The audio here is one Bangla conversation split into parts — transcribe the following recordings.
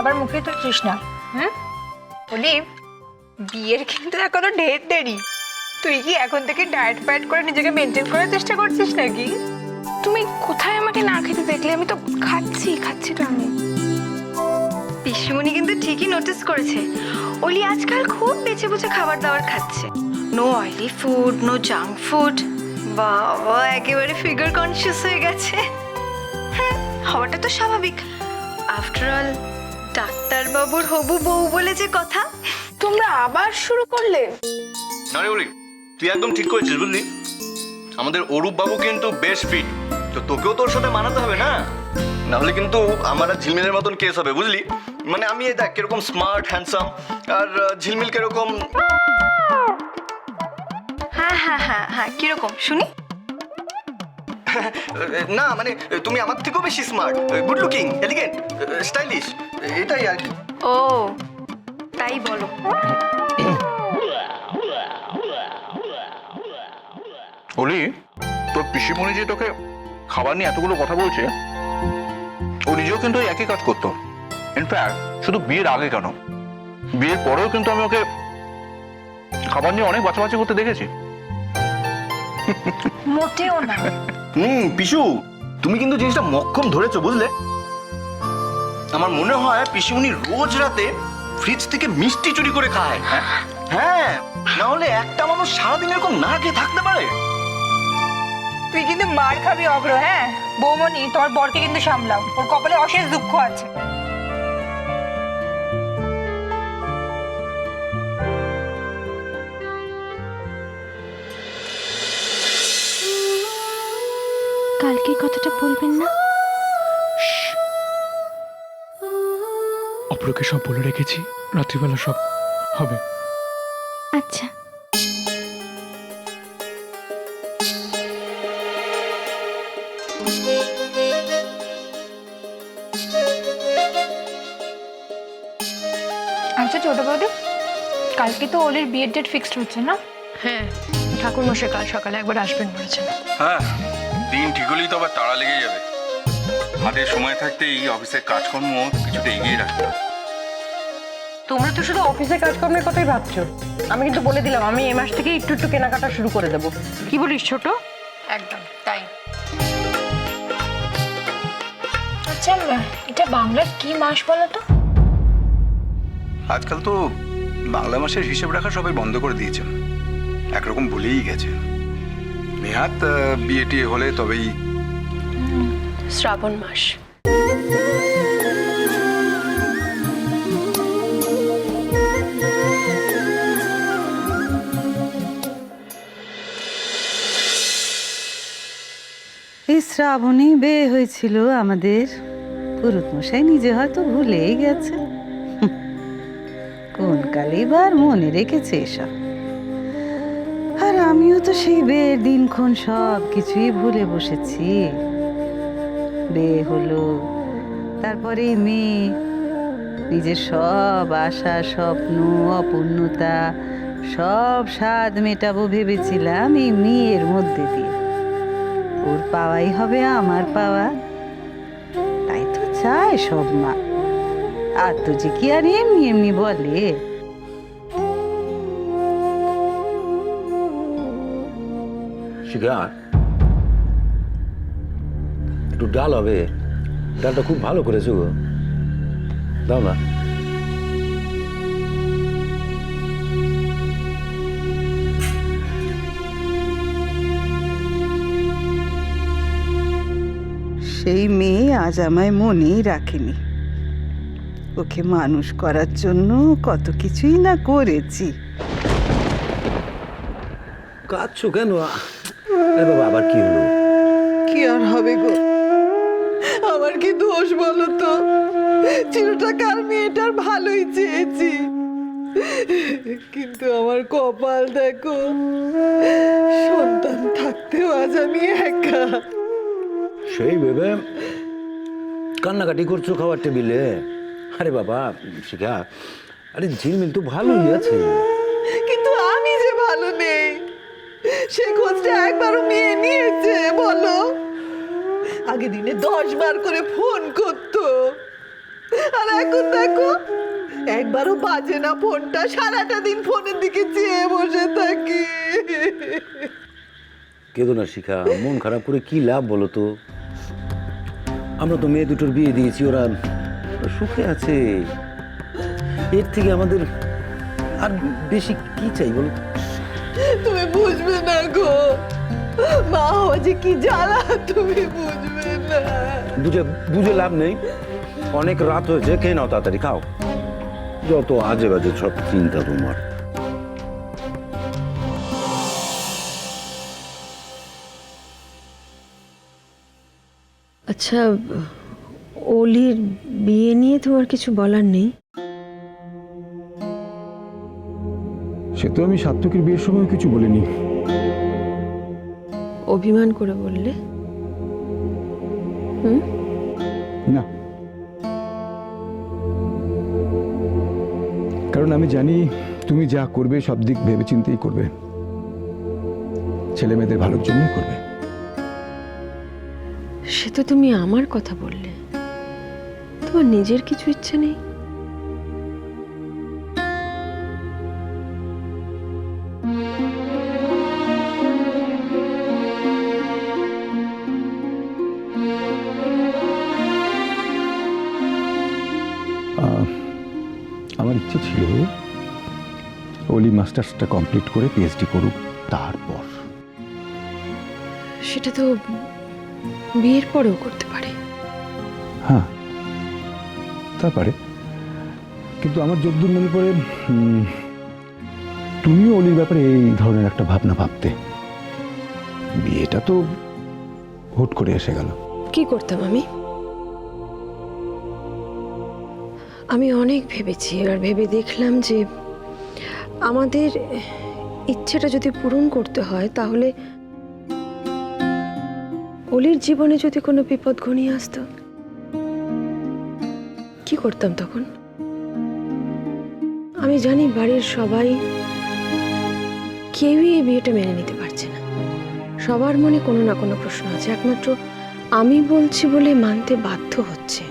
তো খাবার মুখে তুলছিস না হুম? বলি বিয়ের কিন্তু এখনও ঢের দেরি। তুই কি এখন থেকে ডায়েট ফায়েট করে নিজেকে মেনটেন করার চেষ্টা করছিস নাকি? তুমি কোথায় আমাকে না খেতে দেখলে? আমি তো খাচ্ছি খাচ্ছি তো আমি। পিসিমণি কিন্তু ঠিকই নোটিস করেছে। ওলি আজকাল খুব বেছে বুঝে খাবার দাবার খাচ্ছে। No oily food no junk food বাবা একেবারে ফিগার কনসিয়াস হয়ে গেছে। হ্যাঁ হওয়াটা তো স্বাভাবিক। আফটার অল ডাক্তারবাবুর হবু বউ বলে যে কথা? তোমরা আবার শুরু করলে? না রে তুই একদম ঠিক করেছিস বুঝলি? আমাদের অরূপ বাবু কিন্তু বেশ ফিট তো তোকেও তোর সাথে মানাতে হবে না? না হলে কিন্তু আমার আর ঝিলমিলের মতন কেস হবে বুঝলি? মানে আমি এই দেখ কীরকম স্মার্ট হ্যান্ডসাম আর ঝিলমিল কীরকম হ্যাঁ হ্যাঁ হ্যাঁ হ্যাঁ কীরকম? শুনি। না মানে তুমি আমার থেকেও বেশি smart good looking elegant stylish এটাই আর কি। ও তাই বলো। বলি তোর পিসিমণি যে তোকে খাবার নিয়ে এতগুলো কথা বলছে ও নিজেও কিন্তু একই কাজ করতো। ইনফ্যাক্ট শুধু বিয়ের আগে কেন? বিয়ের পরেও কিন্তু আমি ওকে খাবার নিয়ে অনেক বাছাবাছি করতে দেখেছি। মোটেও না। হুম পিসু তুমি কিন্তু জিনিসটা মক্ষম ধরেছো বুঝলে? আমার মনে হয় পিসুমনি রোজ রাতে ফ্রিজ থেকে মিষ্টি চুরি করে খায়। হ্যাঁ না হলে একটা মানুষ সারাদিন এরকম না খেয়ে থাকতে পারে। তুই কিন্তু মার খাবি অগ্র হ্যাঁ? বৌমনি তোমার বরকে কিন্তু সামলাও। ওর কপালে অশেষ দুঃখ আছে। কালকে কথাটা বলবেন না? অপরকে সব বলে রেখেছি। রাত্রিবেলা সব হবে। আচ্ছা। আচ্ছা ছোট বৌদি কালকে তো ওলের বিয়ের ডেট ফিক্সড হচ্ছে না? হ্যাঁ। ঠাকুর মশাই কাল সকালে একবার আসবেন বলেছেন। হ্যাঁ দিন ঠিক হলেই তো আবার তাড়া লেগে যাবে। হাতে সময় থাকতেই অফিসের কাজকর্ম কিছুটা এগিয়ে রাখতে হবে। তোমরা তো শুধু অফিসে কাজকর্মের কথাই ভাবছ। আমি কিন্তু বলে দিলাম আমি এই মাস থেকে একটু একটু কেনাকাটা শুরু করে দেবো। কি বলিস ছোট? একদম তাই। আচ্ছা এটা বাংলার কি মাস বলো তো? আজকাল তো বাংলা মাসের হিসেব রাখা সবাই বন্ধ করে দিয়েছেন একরকম ভুলেই গেছে। নেহাত বিয়ে টিয়ে হলে তবেই শ্রাবণ মাস। এই শ্রাবণী বিয়ে হয়েছিল আমাদের। মশাই নিজে হয়তো ভুলেই গেছে। কোন কালে বার মনে রেখেছে এসব? আর আমিও তো সেই বিয়ের দিনক্ষণ সব কিছুই ভুলে বসেছি। বিয়ে হলো, তারপরে মেয়ে, নিজের সব আশা, স্বপ্ন, অপূর্ণতা, সব স্বাদ মেটাবো ভেবেছিলাম এই মেয়ের মধ্যে দিয়ে। ওর পাওয়াই হবে আমার পাওয়া। তাই তো চায় সব মা। আর তো যে কি আর এমনি এমনি বলে? শিকার একটু ডাল হবে। ডালটা খুব ভালো করেছ দাও না। সেই মেয়ে আজ আমায় মনেই রাখেনি। ওকে মানুষ করার জন্য কত কিছুই না করেছি। কাঁদছো কেন? বাবা আবার কি হলো? কি আর হবে গো? আমার কি দোষ বলো তো? চিরটা কাল মেয়েটার ভালোই চেয়েছি। কিন্তু আমার কপাল দেখো সন্তান থাকতেও আজ আমি একা। সেই ভেবে কান্নাকাটি করছ খাবার টেবিলে? আরে বাবা শিখা আরে ঝিলমিল তো ভালোই আছে। কিন্তু আমি যে ভালো নেই সে খোঁজটা একবারও মেয়ে নিয়েছে বলো। আগে দিনে দশ বার করে ফোন করতো আর এখন দেখো একবারও বাজে না ফোনটা সারাটা দিন ফোনের দিকে চেয়ে বসে থাকি। কেঁদো না শিখা মন খারাপ করে কি লাভ বলো তো? আমরা তো মেয়ে দুটোর বিয়ে দিয়েছি ওরা সুখে আছে। এর থেকে আমাদের আর বেশি কি চাই বলো? তুমি বুঝবে না গো। মা হওয়া যে কি জ্বালা তুমি বুঝবে না। বুঝে বুঝে লাভ নেই। অনেক রাত হয়েছে খেয়ে নাও তাড়াতাড়ি খাও। যত আজে বাজে সব চিন্তা তোমার। আচ্ছা অলির বিয়ে নিয়ে তোমার কিছু বলার নেই। সে তো আমি সাত্তকের বিয়ের সময় কিছু বলিনি। অভিমান করে বললে? না। কারণ আমি জানি তুমি যা করবে সব দিক ভেবেচিন্তেই করবে। ছেলে মেয়েদের ভালোর জন্যই করবে। সে তো তুমি আমার কথা বললে। তোমার নিজের কিছু ইচ্ছে নেই? আমার ইচ্ছে ছিল ওলি মাস্টার্সটা কমপ্লিট করে পিএইচডি করুক তারপর। সেটা তো বিয়ের পরেও করতে পারে। হ্যাঁ তা পারে। কিন্তু আমার যদ্দূর মনে পড়ে তুমিও অলির ব্যাপারে এই ধরনের একটা ভাবনা ভাবতে। বিয়েটা তো হুট করে এসে গেল। কি করতাম আমি? আমি অনেক ভেবেছি আর ভেবে দেখলাম যে আমাদের ইচ্ছেটা যদি পূরণ করতে হয় তাহলে অলির জীবনে যদি কোনো বিপদ ঘনিয়ে আসতো, কি করতাম তখন? আমি জানি বাড়ির সবাই কেউই এই বিয়েটা মেনে নিতে পারছে না। সবার মনে কোনো না কোনো প্রশ্ন আছে, একমাত্র আমি বলছি বলে মানতে বাধ্য হচ্ছে।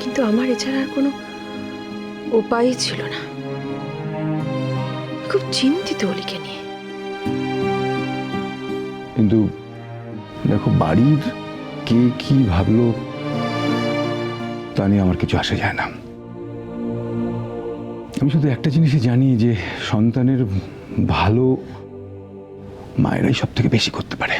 কিন্তু আমার এছাড়া আর কোনো উপায়ই ছিল না। খুব চিন্তিত অলিকে নিয়ে। কিন্তু দেখো বাড়ির কে কি ভাবলো, তা নিয়ে আমার কিছু আসা যায় না। আমি শুধু একটা জিনিসই জানি যে সন্তানের ভালো মায়েরাই সব থেকে বেশি করতে পারে।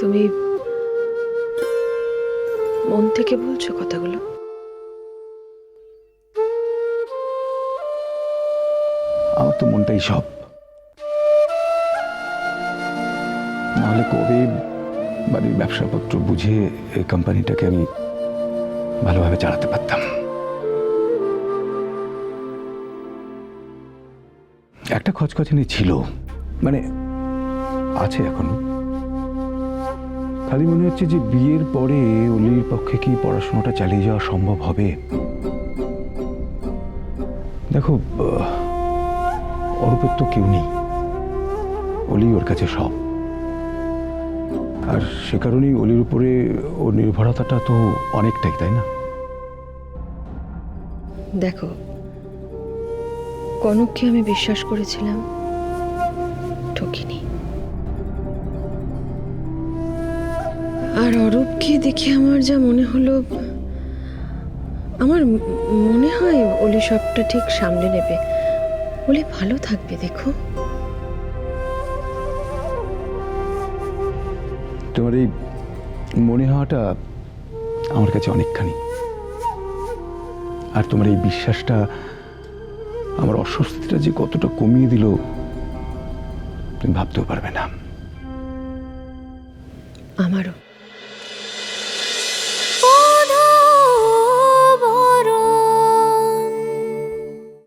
তুমি থেকে বলছো কথাগুলো? আমার তো মনটাই সব। নাহলে কবে বাড়ির ব্যবসাপত্র বুঝে এই কোম্পানিটাকে আমি ভালোভাবে চালাতে পারতাম। একটা খচখচানি ছিল মানে আছে এখনও। খালি মনে হচ্ছে যে বিয়ের পরে অলির পক্ষে কি পড়াশোনাটা চালিয়ে যাওয়া সম্ভব হবে? দেখো অরূপের তো কেউ নেই। অলি ওর কাছে সব। আর সে কারণেই অলির উপরে ওর নির্ভরতাটা তো অনেকটাই, তাই না? দেখো, কনককে আমি বিশ্বাস করেছিলাম, ঠকিনি। আর অরূপকে দেখে আমার যা মনে হলো আমার মনে হয় অলি সবটা ঠিক সামলে নেবে। অলি ভালো থাকবে দেখো। তোমার এই মনে হওয়াটা আমার কাছে অনেকখানি। আর তোমার এই বিশ্বাসটা আমার অস্বস্তিটা যে কতটা কমিয়ে দিল তুমি ভাবতেও পারবে না। আমারও।